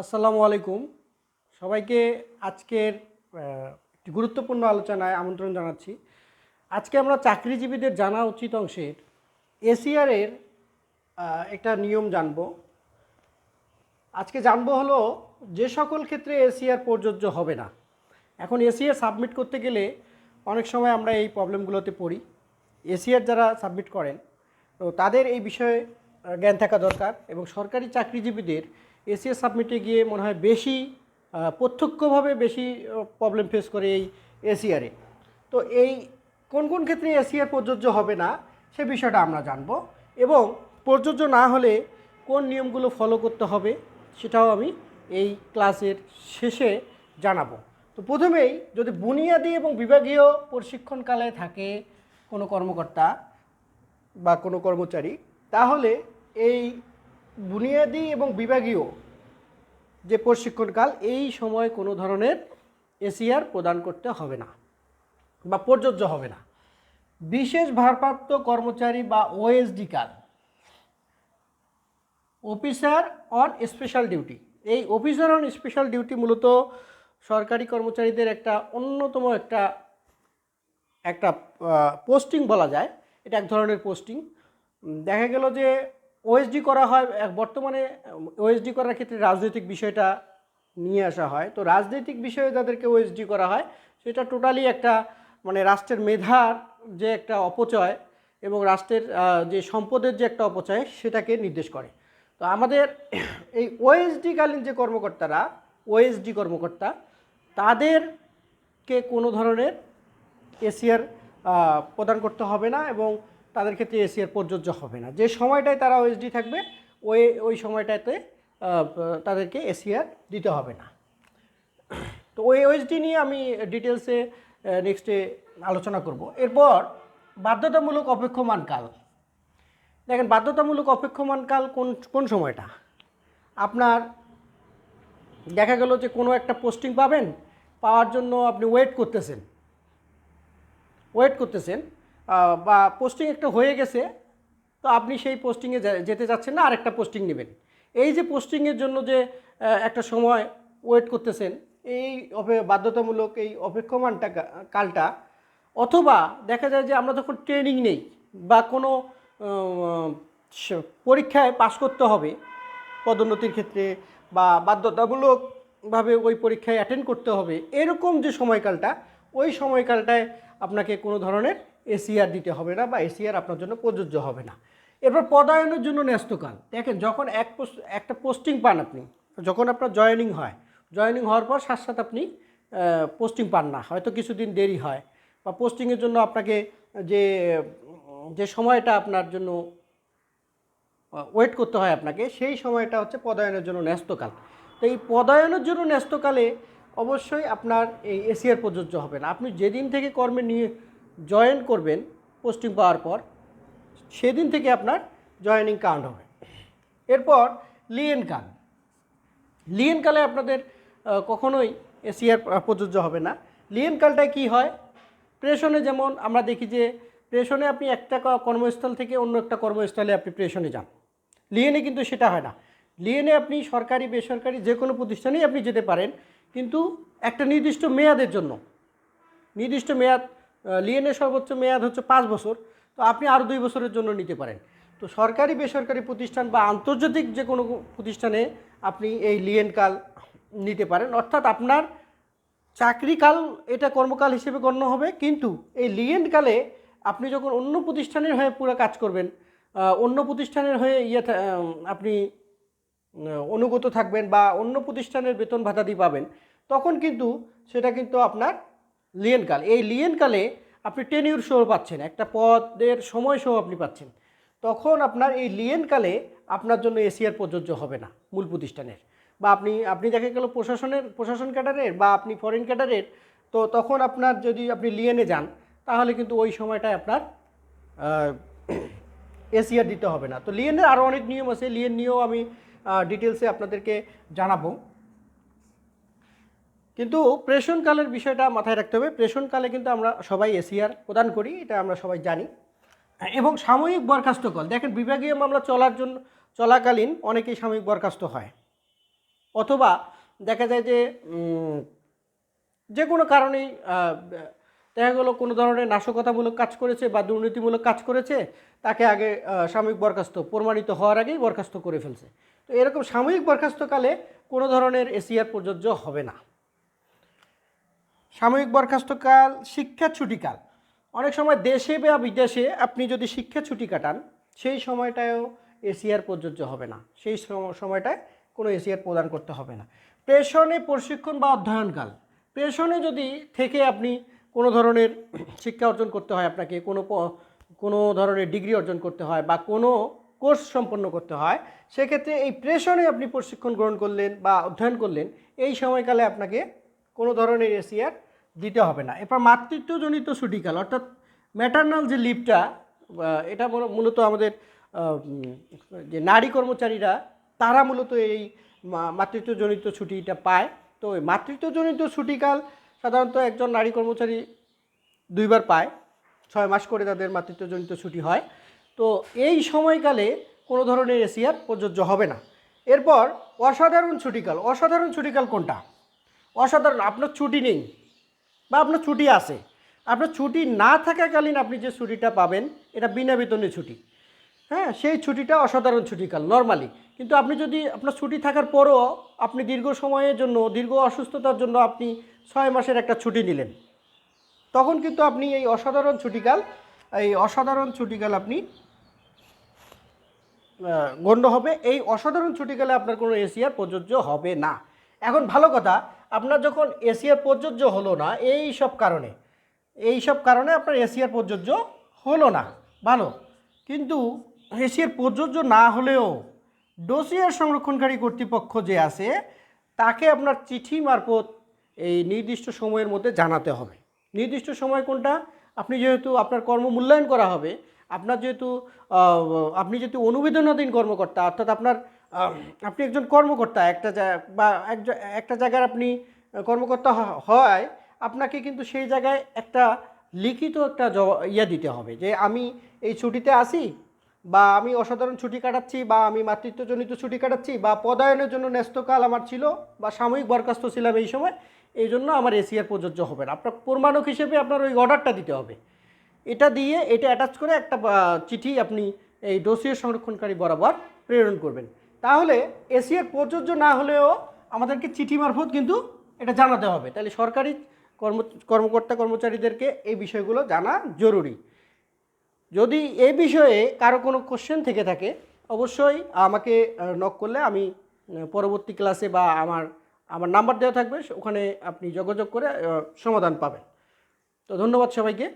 আসসালামু আলাইকুম। সবাইকে আজকের একটি গুরুত্বপূর্ণ আলোচনায় আমন্ত্রণ জানাচ্ছি। আজকে আমরা চাকরিজীবীদের জানা উচিত অংশের এসিআরের একটা নিয়ম জানব। আজকে জানব হলো যে সকল ক্ষেত্রে এসিআর প্রযোজ্য হবে না। এখন এসিআর সাবমিট করতে গেলে অনেক সময় আমরা এই প্রবলেমগুলোতে পড়ি। এসিআর যারা সাবমিট করেন, তো তাদের এই বিষয়ে জ্ঞান থাকা দরকার এবং সরকারি চাকরিজীবীদের এসিআর সাবমিটে গিয়ে মনে হয় বেশি প্রত্যক্ষভাবে বেশি প্রবলেম ফেস করে এই এসিআরে তো এই কোন কোন ক্ষেত্রে এসিআর প্রযোজ্য হবে না, সে বিষয়টা আমরা জানব এবং প্রযোজ্য না হলে কোন নিয়মগুলো ফলো করতে হবে সেটাও আমি এই ক্লাসের শেষে জানাব। তো প্রথমেই যদি বুনিয়াদী এবং বিভাগীয় প্রশিক্ষণকালে থাকে কোনো কর্মকর্তা বা কোনো কর্মচারী, তাহলে এই বুনিয়াদী এবং বিভাগীয় যে প্রশিক্ষণকাল, এই সময় কোনো ধরনের এসিআর প্রদান করতে হবে না বা প্রযোজ্য হবে না। বিশেষ ভারপ্রাপ্ত কর্মচারী বা ওএসডি কাল অফিসার অন স্পেশাল ডিউটি। এই অফিসার অন স্পেশাল ডিউটি মূলত সরকারি কর্মচারীদের একটা অন্যতম একটা একটা পোস্টিং বলা যায়। এটা এক ধরনের পোস্টিং। দেখা গেল যে ওএসডি করা হয় বর্তমানে ওএসডি করার ক্ষেত্রে রাজনৈতিক বিষয়টা নিয়ে আসা হয়। তো রাজনৈতিক বিষয়ে যাদেরকে ওএসডি করা হয়, সেটা টোটালি একটা মানে রাষ্ট্রের মেধার যে একটা অপচয় এবং রাষ্ট্রের যে সম্পদের যে একটা অপচয় সেটাকে নির্দেশ করে। তো আমাদের এই ওএসডি কালীন যে কর্মকর্তারা ওএসডি কর্মকর্তা, তাদেরকে কোনো ধরনের এসিআর প্রদান করতে হবে না এবং তাদের ক্ষেত্রে এসিআর প্রযোজ্য হবে না। যে সময়টায় তারা ওএসডি থাকবে, ওই ওই সময়টাতে তাদেরকে এসিআর দিতে হবে না। তো ওই ওএসডি নিয়ে আমি ডিটেলসে নেক্সটে আলোচনা করব। এরপর বাধ্যতামূলক অপেক্ষমান কাল। দেখেন, বাধ্যতামূলক অপেক্ষমান কাল কোন কোন সময়টা? আপনার দেখা গেল যে কোনো একটা পোস্টিং পাবেন, পাওয়ার জন্য আপনি ওয়েট করতেছেন। ওয়েট করতেছেন বা পোস্টিং একটা হয়ে গেছে, তো আপনি সেই পোস্টিংয়ে যেতে যাচ্ছেন না, আরেকটা পোস্টিং নেবেন। এই যে পোস্টিংয়ের জন্য যে একটা সময় ওয়েট করতেছেন, এই বাধ্যতামূলক এই অপেক্ষমানটা কালটা, অথবা দেখা যায় যে আমরা যখন ট্রেনিং নেই, বা কোনো পরীক্ষায় পাশ করতে হবে, পদোন্নতির ক্ষেত্রে, বা বাধ্যতামূলকভাবে ওই পরীক্ষায় অ্যাটেন্ড করতে হবে, এরকম যে সময়কালটা, ওই সময়কালটায় আপনাকে কোনো ধরনের এসিআর দিতে হবে না বা এসিআর আপনার জন্য প্রযোজ্য হবে না। এরপর পদায়নের জন্য ন্যস্তকাল। দেখেন, যখন এক একটা পোস্টিং পান আপনি, যখন আপনার জয়েনিং হয় জয়েনিং হওয়ার পর সাথে সাথে আপনি পোস্টিং পান না। হয়তো কিছুদিন দেরি হয় বা পোস্টিংয়ের জন্য আপনাকে যে যে সময়টা আপনার জন্য ওয়েট করতে হয় আপনাকে, সেই সময়টা হচ্ছে পদায়নের জন্য ন্যস্তকাল। তো এই পদায়নের জন্য ন্যস্তকালে অবশ্যই আপনার এই এসিআর প্রযোজ্য হবে না। আপনি যেদিন থেকে কর্মে নিয়ে জয়েন করবেন পোস্টিং পাওয়ার পর, সেদিন থেকে আপনার জয়েনিং কাউন্ট হবে। এরপর লিয়েন কাল। লিয়েন কালে আপনাদের কখনোই এসিআর প্রযোজ্য হবে না। লিয়েন কালটায় কী হয়? প্রেশনে যেমন আমরা দেখি যে প্রেশনে আপনি একটা কর্মস্থল থেকে অন্য একটা কর্মস্থলে আপনি প্রেষণে যান। লিয়েনে কিন্তু সেটা হয় না। লিয়েনে আপনি সরকারি, বেসরকারি যে কোনো প্রতিষ্ঠানেই আপনি যেতে পারেন, কিন্তু একটা নির্দিষ্ট মেয়াদের জন্য, নির্দিষ্ট মেয়াদ লিয়েনের সর্বোচ্চ মেয়াদ হচ্ছে পাঁচ বছর, তো আপনি আরও দুই বছরের জন্য নিতে পারেন। তো সরকারি, বেসরকারি প্রতিষ্ঠান বা আন্তর্জাতিক যে কোনো প্রতিষ্ঠানে আপনি এই লিয়েন কাল নিতে পারেন। অর্থাৎ আপনার চাকরিকাল এটা কর্মকাল হিসেবে গণ্য হবে, কিন্তু এই লিয়েন কালে আপনি যখন অন্য প্রতিষ্ঠানের হয়ে পুরো কাজ করবেন অন্য প্রতিষ্ঠানের হয়ে ইয়ে আপনি অনুগত থাকবেন বা অন্য প্রতিষ্ঠানের বেতন ভাতাদি পাবেন, তখন কিন্তু সেটা কিন্তু আপনার লিয়েনকাল এই লিয়েনকালে আপনি টেনিউর সহ পাচ্ছেন একটা পদের সময় সহ আপনি পাচ্ছেন। তখন আপনার এই লিয়েনকালে আপনার জন্য এসিআর প্রযোজ্য হবে না মূল প্রতিষ্ঠানের। বা আপনি আপনি দেখা গেল প্রশাসনের প্রশাসন ক্যাডারের বা আপনি ফরেন ক্যাডারের তো তখন আপনার যদি আপনি লিয়েনে যান তাহলে কিন্তু ওই সময়টায় আপনার আহ, এসিআর দিতে হবে না। তো লিয়েনের আরও অনেক নিয়ম আছে লিয়েন নিয়েও আমি ডিটেলসে আপনাদেরকে জানাব। কিন্তু প্রেষণকালের বিষয়টা মাথায় রাখতে হবে। প্রেষণকালে কিন্তু আমরা সবাই এসিআর প্রদান করি, এটা আমরা সবাই জানি। এবং সাময়িক বরখাস্ত কল, দেখেন বিভাগীয় মামলা চলার জন্য, চলাকালীন অনেকেই সাময়িক বরখাস্ত হয়। অথবা দেখা যায় যে যে কোনো কারণেই দেখা গেলো কোনো ধরনের নাশকতামূলক কাজ করেছে বা দুর্নীতিমূলক কাজ করেছে, তাকে আগে সাময়িক বরখাস্ত, প্রমাণিত হওয়ার আগেই বরখাস্ত করে ফেলছে। তো এরকম সাময়িক বরখাস্তকালে কোনো ধরনের এসিআর প্রযোজ্য হবে না। সাময়িক বরখাস্তকাল, শিক্ষা ছুটিকাল। অনেক সময় দেশে বা বিদেশে আপনি যদি শিক্ষা ছুটি কাটান, সেই সময়টায়ও এসিআর প্রযোজ্য হবে না। সেই সম- সময়টায় কোনো এসিআর প্রদান করতে হবে না। প্রেষণে প্রশিক্ষণ বা অধ্যয়নকাল। প্রেষণে যদি থেকে আপনি কোনো ধরনের শিক্ষা অর্জন করতে হয় আপনাকে, কোনো কোনো ধরনের ডিগ্রি অর্জন করতে হয় বা কোনো কোর্স সম্পন্ন করতে হয়, সেক্ষেত্রে এই প্রেষণে আপনি প্রশিক্ষণ গ্রহণ করলেন বা অধ্যয়ন করলেন, এই সময়কালে আপনাকে কোনো ধরনের এসিআর দিতে হবে না। এরপর মাতৃত্বজনিত ছুটিকাল, অর্থাৎ ম্যাটার্নাল যে লিভটা এটা মূলত আমাদের যে নারী কর্মচারীরা, তারা মূলত এই মাতৃত্বজনিত ছুটিটা পায়। তো এই মাতৃত্বজনিত ছুটিকাল সাধারণত একজন নারী কর্মচারী দুইবার পায়, ছয় মাস করে তাদের মাতৃত্বজনিত ছুটি হয়। তো এই সময়কালে কোনো ধরনের এসিআর প্রযোজ্য হবে না। এরপর অসাধারণ ছুটিকাল অসাধারণ ছুটিকাল কোনটা? অসাধারণ, আপনার ছুটি নেই। বা আপনার ছুটি আছে। আপনার ছুটি না থাকাকালীন আপনি যে ছুটিটা পাবেন, এটা বিনা বেতনের ছুটি। হ্যাঁ সেই ছুটিটা অসাধারণ ছুটিকাল নর্মালি কিন্তু আপনি যদি আপনার ছুটি থাকার পরও আপনি দীর্ঘ সময়ের জন্য, দীর্ঘ অসুস্থতার জন্য আপনি ছয় মাসের একটা ছুটি নিলেন, তখন কিন্তু আপনি এই অসাধারণ ছুটিকাল, এই অসাধারণ ছুটিকাল আপনি গণ্য হবে। এই অসাধারণ ছুটিকালে আপনার কোনো এসিআর প্রযোজ্য হবে না। এখন ভালো কথা আপনার যখন এসিআর প্রযোজ্য হলো না, এই সব কারণে, এই সব কারণে আপনার এসিআর প্রযোজ্য হলো না। ভালো। কিন্তু এসিআর প্রযোজ্য না হলেও ডোসিয়ার সংরক্ষণকারী কর্তৃপক্ষ যে আছে, তাকে আপনার চিঠি মারফত এই নির্দিষ্ট সময়ের মধ্যে জানাতে হবে। নির্দিষ্ট সময় কোনটা? আপনি যেহেতু আপনার কর্ম মূল্যায়ন করা হবে, আপনার যেহেতু আপনি যেহেতু অনুবেদনাধীন কর্মকর্তা, অর্থাৎ আপনার আপনি একজন কর্মকর্তা, একটা বা এক একটা জায়গার আপনি কর্মকর্তা হয় আপনাকে কিন্তু সেই জায়গায় একটা লিখিত একটা ইয়ে দিতে হবে যে আমি এই ছুটিতে আসি বা আমি অসাধারণ ছুটি কাটাচ্ছি বা আমি মাতৃত্বজনিত ছুটি কাটাচ্ছি বা পদায়নের জন্য ন্যস্তকাল আমার ছিল বা সাময়িক বরখাস্ত ছিলাম এই সময়, এই জন্য আমার এসিআর প্রযোজ্য হবে না। আপনার প্রমাণক হিসেবে আপনার ওই অর্ডারটা দিতে হবে। এটা দিয়ে, এটা অ্যাটাচ করে একটা চিঠি আপনি এই ডোসিয়ার সংরক্ষণকারী বরাবর প্রেরণ করবেন। তাহলে এসিআর প্রযোজ্য না হলেও আমাদেরকে চিঠি মারফত কিন্তু এটা জানাতে হবে। তাহলে সরকারি কর্ম, কর্মকর্তা কর্মচারীদেরকে এই বিষয়গুলো জানা জরুরি। যদি এই বিষয়ে কারও কোনো কোশ্চেন থেকে থাকে, অবশ্যই আমাকে নক করলে আমি পরবর্তী ক্লাসে বা আমার আমার নাম্বার দেওয়া থাকবে, ওখানে আপনি যোগাযোগ করে সমাধান পাবেন। তো ধন্যবাদ সবাইকে।